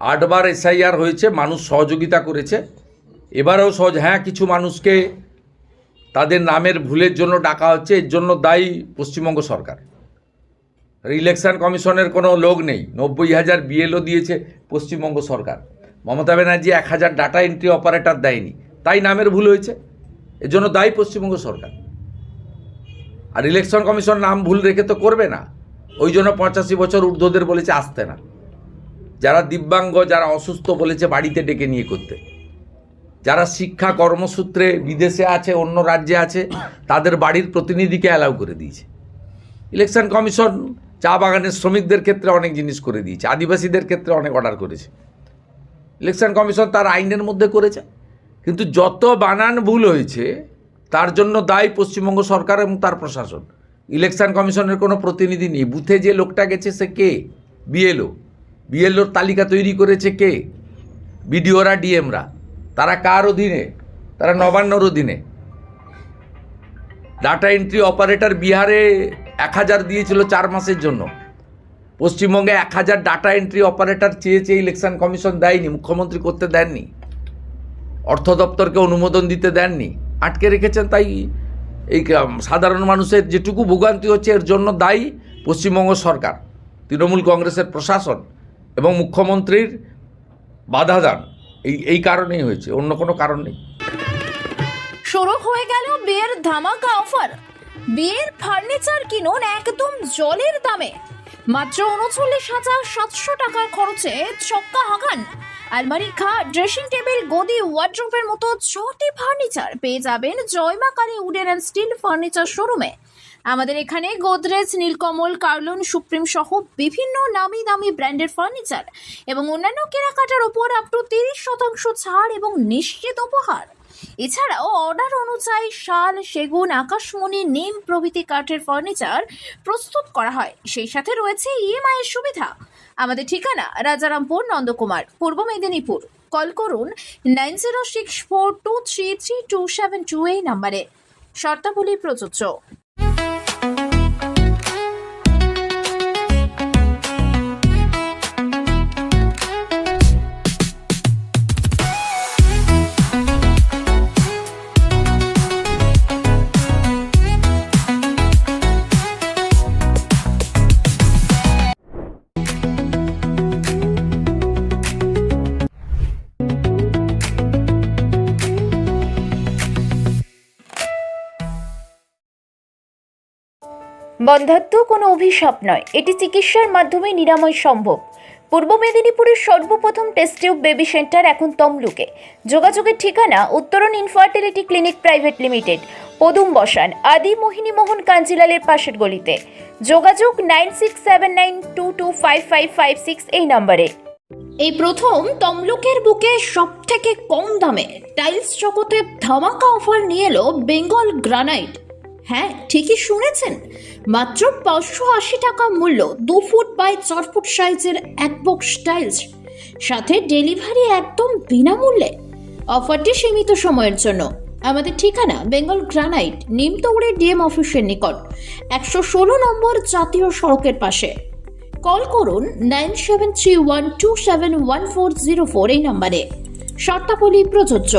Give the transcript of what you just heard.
আটবার এসআইআর হয়েছে, মানুষ সহযোগিতা করেছে। এবারেও সহজ হ্যাঁ কিছু মানুষকে তাদের নামের ভুলের জন্য ডাকা হচ্ছে, এর জন্য দায়ী পশ্চিমবঙ্গ সরকার। ইলেকশন কমিশনের কোনো লোক নেই, নব্বই হাজার বিএলও দিয়েছে পশ্চিমবঙ্গ সরকার। মমতা ব্যানার্জি এক হাজার ডাটা এন্ট্রি অপারেটর দেয়নি, তাই নামের ভুল হয়েছে, এর জন্য দায়ী পশ্চিমবঙ্গ সরকার। আর ইলেকশন কমিশন নাম ভুল রেখে তো করবে না, ওই জন্য পঁচাশি বছর ঊর্ধ্বদের বলেছে আসতে না। যারা দিব্যাঙ্গ, যারা অসুস্থ বলেছে বাড়িতে ডেকে নিয়ে করতে। যারা শিক্ষা কর্মসূত্রে বিদেশে আছে, অন্য রাজ্যে আছে, তাদের বাড়ির প্রতিনিধিকে অ্যালাউ করে দিয়েছে। ইলেকশন কমিশন চা বাগানের শ্রমিকদের ক্ষেত্রে অনেক জিনিস করে দিয়েছে, আদিবাসীদের ক্ষেত্রে অনেক অর্ডার করেছে। ইলেকশন কমিশন তার আইনের মধ্যে করেছে, কিন্তু যত বানান ভুল হয়েছে, তার জন্য দায়ী পশ্চিমবঙ্গ সরকার এবং তার প্রশাসন। ইলেকশন কমিশনের কোনো প্রতিনিধি নেই। বুথে যে লোকটা গেছে, সে কে? বিএলও বিএলওর তালিকা তৈরি করেছে কে? বিডিওরা, ডিএমরা। তারা কার অধীনে? তারা নবান্নর অধীনে। ডাটা এন্ট্রি অপারেটর বিহারে এক হাজার দিয়েছিল চার মাসের জন্য। পশ্চিমবঙ্গে এক হাজার ডাটা এন্ট্রি অপারেটর চেয়েছে ইলেকশন কমিশন দেয়নি, মুখ্যমন্ত্রী করতে দেননি। অর্থ দপ্তরকে অনুমোদন দিতে দেননি। আটকে রেখেছেন তাই এই সাধারণ মানুষের যেটুকু ভোগান্তি হচ্ছে এর জন্য দায়ী পশ্চিমবঙ্গ সরকার, তৃণমূল কংগ্রেসের প্রশাসন। এবং মুখ্যমন্ত্রীর বাধা দান এই এই কারণেই হয়েছে, অন্য কোনো কারণ নেই। শুরু হয়ে গেল বিয়ের ধামাকা অফার। বিয়ের ফার্নিচার কিনুন একদম জলের দামে। মাত্র উনচল্লিশ হাজার সাতশো টাকার খরচে ছক্কা হাগান আলমারি খাট ড্রেসিং টেবিল গদি ওয়ার্ড্রোপের মতো ছটি ফার্নিচার পেয়ে যাবেন Joymakali wooden and steel furniture শোরুমে আমাদের এখানে গোদরেজ, নীলকমল, কার্লন, সুপ্রিম সহ বিভিন্ন নামি দামি ব্র্যান্ডের ফার্নিচার এবং অন্যান্য কেনাকাটার উপর আপ টু তিরিশ শতাংশ ছাড় এবং নিশ্চিত উপহার। এছাড়াও অর্ডার অনুযায়ী শাল, সেগুন, আকাশমণি, নিম প্রভৃতি কাঠের ফার্নিচার প্রস্তুত করা হয়। সেই সাথে রয়েছে ইএমআই এর সুবিধা। আমাদের ঠিকানা রাজারামপুর, নন্দকুমার, পূর্ব মেদিনীপুর। কল করুন nine zero six four two three three two seven two এই নাম্বারে। শর্তাবলী প্রযোজ্য। বন্ধাত্ম কোনো অভিশাপ নয়। এটি চিকিৎসার মাধ্যমে নিরাময় সম্ভব। পূর্ব মেদিনীপুরের সর্বপ্রথম টেস্ট টিউব বেবি সেন্টার এখন তমলুকে। যোগাযোগের ঠিকানা উত্তরণ ইনফার্টিলিটি ক্লিনিক প্রাইভেট লিমিটেড পদুম বসান আদি মোহিনী মোহন কাঞ্জিলালের পাশের গলিতে। যোগাযোগ nine six seven nine two two five five five six এই নম্বরে এই প্রথম তমলুকের বুকে সব থেকে কম দামে টাইলস জগতে ধামাকা অফার নিয়ে এলো বেঙ্গল গ্রানাইট হ্যাঁ ঠিকই শুনেছেন। মাত্র পাঁচশো আশি টাকা মূল্য, দু ফুট বাই চার ফুট সাইজের এক বক্স টাইলস। সাথে ডেলিভারি একদম বিনামূল্যে। অফারটি সীমিত সময়ের জন্য। আমাদের ঠিকানা বেঙ্গল গ্রানাইট নিমতৌড়ে ডিএম অফিসের নিকট, একশো ষোলো নম্বর জাতীয় সড়কের পাশে। কল করুন nine seven three one two seven one four zero four এই নম্বরে। শর্তাবলী প্রযোজ্য।